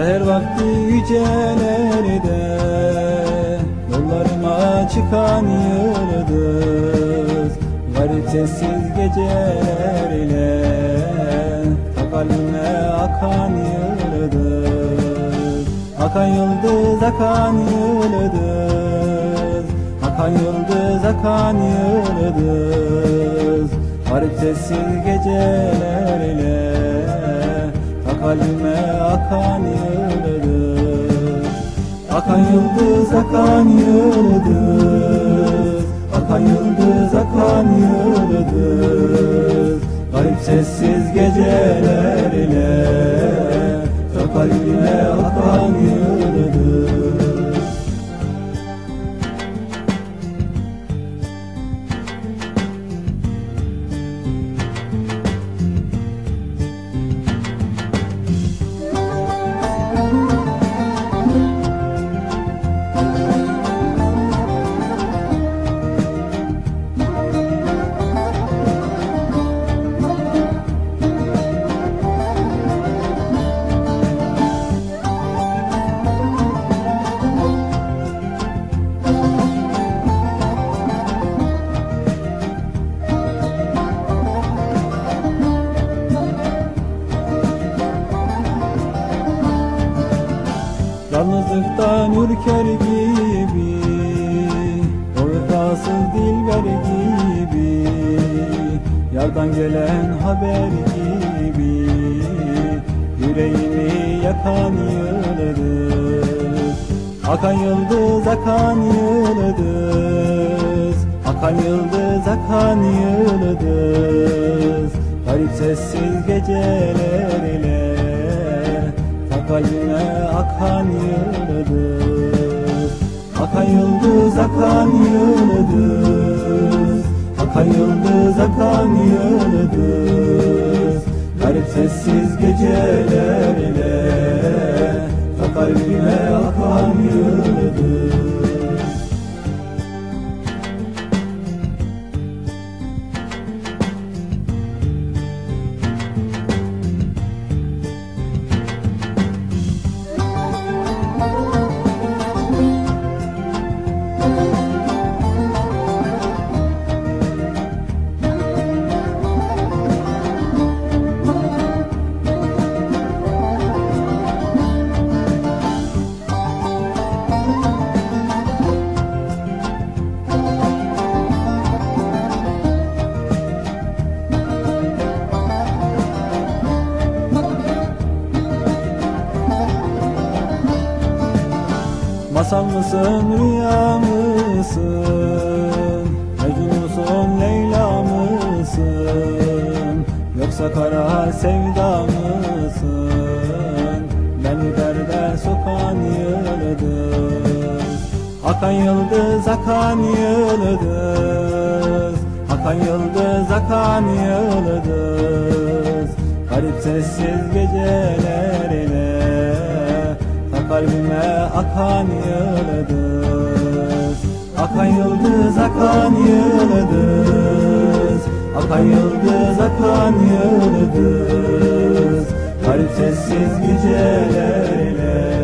vakti yücelerde Yollarıma çıkan yıldız Garip sessiz geceler ile Ta kalbime akan yıldız. Akan yıldız, akan yıldız Akan yıldız, akan yıldız Garip sessiz geceler ile Ta kalbime akan yıldız Akan yıldız, akan yıldız Akan yıldız, Yalnızlıktan ürker gibi O vefasız dilber gibi Yardan gelen haber gibi Yüreğimi yakan yıldız Akan yıldız, akan yıldız Akan yıldız, akan yıldız Garip sessiz geceler ile Ta kalbime akan yıldız Akan yıldız, akan yıldız Akan yıldız, akan yıldız Garip sessiz geceler Masal mısın, rüya mısın? Mecnun musun, Leyla mısın? Yoksa kara sevda mısın? Beni derde sokan yıldız Akan yıldız, akan yıldız Akan yıldız, akan yıldız Garip sessiz geceler ile Ta kalbime akan yıldız Akan yıldız, akan yıldız Akan yıldız, akan yıldız Garip sessiz geceler ile